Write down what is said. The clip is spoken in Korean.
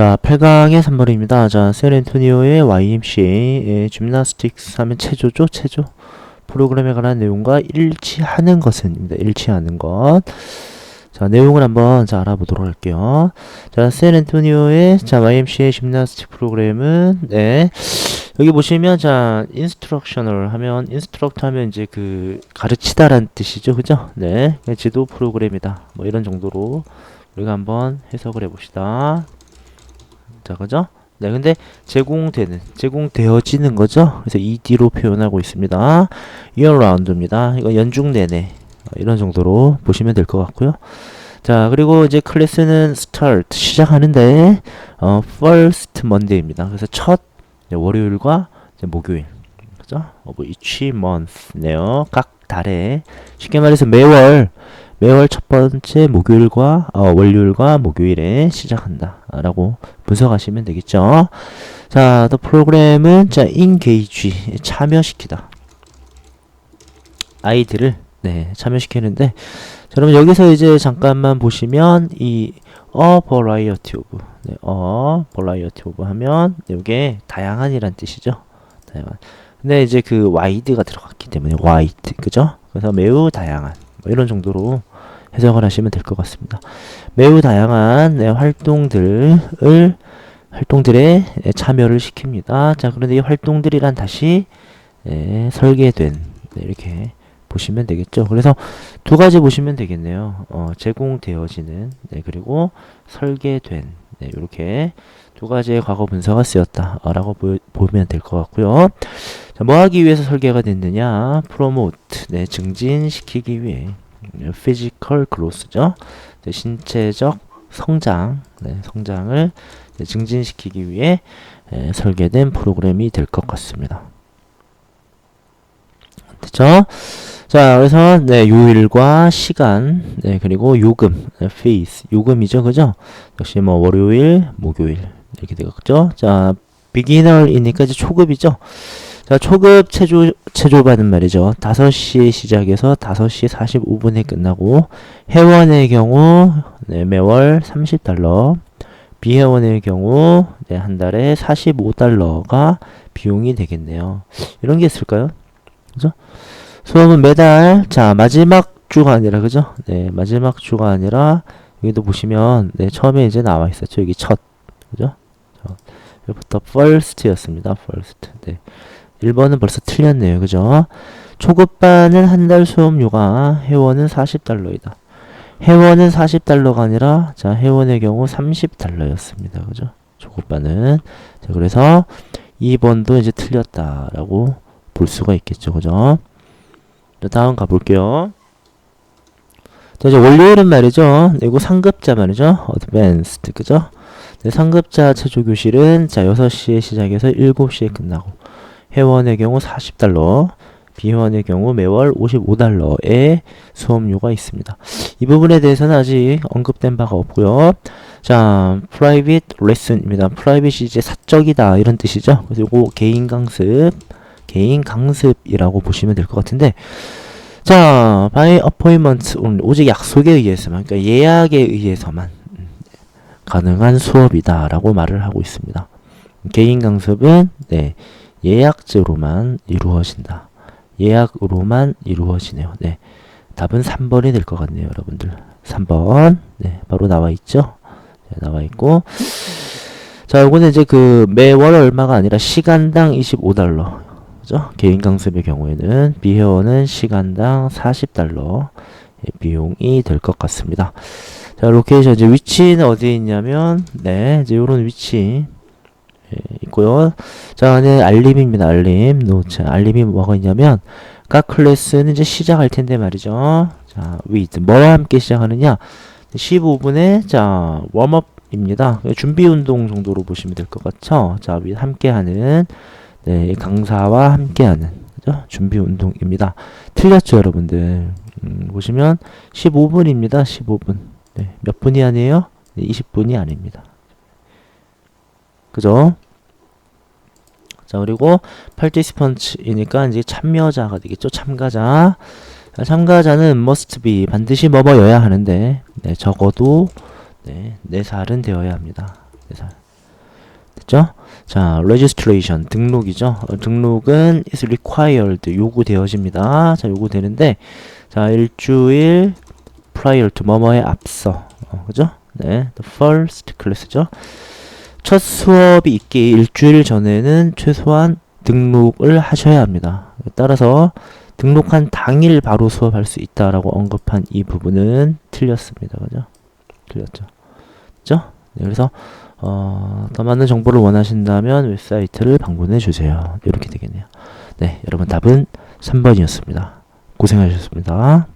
자, 8강의 3번입니다. 자, 샌앤토니오의 YMCA의 짐나스틱스 하면 체조죠, 체조. 프로그램에 관한 내용과 일치하는 것은입니다. 일치하는 것. 자, 내용을 한번 자, 알아보도록 할게요. 자, 샌앤토니오의 자, YMCA 짐나스틱 프로그램은 네. 여기 보시면 자, 인스트럭셔널 하면 인스트럭트 하면 이제 그 가르치다라는 뜻이죠. 그죠? 네. 지도 프로그램이다. 뭐 이런 정도로 우리가 한번 해석을 해 봅시다. 자, 그죠? 네, 근데 제공되는, 제공되어지는 거죠? 그래서 ED로 표현하고 있습니다. year round입니다. 이거 연중 내내. 어, 이런 정도로 보시면 될 것 같고요. 자, 그리고 이제 클래스는 start, 시작하는데, 어, first monday입니다. 그래서 첫 네, 월요일과 목요일. 그죠? 어, 뭐 each month네요. 각 달에. 쉽게 말해서 매월, 매월 첫 번째 목요일과 어, 월요일과 목요일에 시작한다 라고 분석하시면 되겠죠? 자, 또 프로그램은 자, engage 참여시키다. 아이들을 네, 참여시키는데 자, 그럼 여기서 이제 잠깐만 보시면 이 a variety of 네, a variety of 하면 이게 다양한이란 뜻이죠? 다양한. 근데 이제 그 wide가 들어갔기 때문에 wide 그죠? 그래서 매우 다양한 뭐 이런 정도로 해석을 하시면 될 것 같습니다. 매우 다양한 네, 활동들을 활동들에 네, 참여를 시킵니다. 자, 그런데 이 활동들이란 다시 네, 설계된 네, 이렇게 보시면 되겠죠. 그래서 두 가지 보시면 되겠네요. 어, 제공되어지는 네, 그리고 설계된 네, 이렇게 두 가지의 과거 분사가 쓰였다라고 보 면 될 것 같고요. 자, 뭐 하기 위해서 설계가 됐느냐? promote 네, 증진시키기 위해 physical growth죠. 신체적 성장, 네, 성장을 증진시키기 위해 에, 설계된 프로그램이 될 것 같습니다. 됐죠? 자, 그래서 네, 요일과 시간, 네, 그리고 요금, 네, fees, 요금이죠, 그죠? 역시 뭐 월요일, 목요일 이렇게 되겠죠? 자, beginner이니까 이제 초급이죠. 자, 초급 체조, 체조반은 말이죠. 5시에 시작해서 5시 45분에 끝나고, 회원의 경우, 네, 매월 30달러, 비회원의 경우, 네, 한 달에 45달러가 비용이 되겠네요. 이런 게 있을까요? 그죠? 수업은 매달, 자, 마지막 주가 아니라, 그죠? 네, 마지막 주가 아니라, 여기도 보시면, 네, 처음에 이제 나와 있었죠. 여기 첫, 그죠? 자, 여기부터 first였습니다. first. 네. 1번은 벌써 틀렸네요. 그죠? 초급반은 한 달 수업료가 회원은 40달러이다. 회원은 40달러가 아니라 자 회원의 경우 30달러였습니다. 그죠? 초급반은 자 그래서 2번도 이제 틀렸다라고 볼 수가 있겠죠. 그죠? 자, 다음 가볼게요. 자 이제 월요일은 말이죠. 이거 상급자 말이죠. 어드밴스드 그죠? 네, 상급자 체조 교실은 자 6시에 시작해서 7시에 끝나고 회원의 경우 40달러, 비회원의 경우 매월 55달러의 수업료가 있습니다. 이 부분에 대해서는 아직 언급된 바가 없고요. 자, private lesson입니다. private이 이제 사적이다 이런 뜻이죠. 그래서 개인 강습, 개인 강습이라고 보시면 될 것 같은데 자, by appointment 오직 약속에 의해서만, 그러니까 예약에 의해서만 가능한 수업이다라고 말을 하고 있습니다. 개인 강습은 네, 예약제로만 이루어진다. 예약으로만 이루어지네요. 네. 답은 3번이 될 것 같네요, 여러분들. 3번. 네, 바로 나와 있죠? 네, 나와 있고. 자, 요거는 이제 그 매월 얼마가 아니라 시간당 25달러. 그죠? 개인 강습의 경우에는 비회원은 시간당 40달러 비용이 될 것 같습니다. 자, 로케이션 이제 위치는 어디에 있냐면 네, 이제 요런 위치 예, 있고요. 자, 안에 알림입니다. 알림. 노트. 알림이 뭐가 있냐면 각 클래스는 이제 시작할 텐데 말이죠. 자, with 뭐와 함께 시작하느냐? 15분에 자, 웜업입니다. 준비 운동 정도로 보시면 될 것 같죠? 자, with 함께 하는 네, 강사와 함께 하는 그죠? 준비 운동입니다. 틀렸죠, 여러분들. 음, 보시면 15분입니다. 15분. 네, 몇 분이 아니에요? 네, 20분이 아닙니다. 그죠? 자, 그리고 participant이니까 이제 참여자가 되겠죠. 참가자. 자, 참가자는 must be 반드시 뭐뭐여야 하는데 네, 적어도 네, 4살은 되어야 합니다. 4살. 됐죠? 자, registration 등록이죠. 어, 등록은 is required 요구되어집니다. 자, 요구되는데 자, 일주일 prior to 뭐뭐에 앞서. 어, 그죠? 네. the first class죠. 첫 수업이 있기 일주일 전에는 최소한 등록을 하셔야 합니다. 따라서 등록한 당일 바로 수업할 수 있다라고 언급한 이 부분은 틀렸습니다. 그죠? 틀렸죠. 그죠? 네, 그래서 어, 더 많은 정보를 원하신다면 웹사이트를 방문해 주세요. 이렇게 되겠네요. 네, 여러분 답은 3번이었습니다. 고생하셨습니다.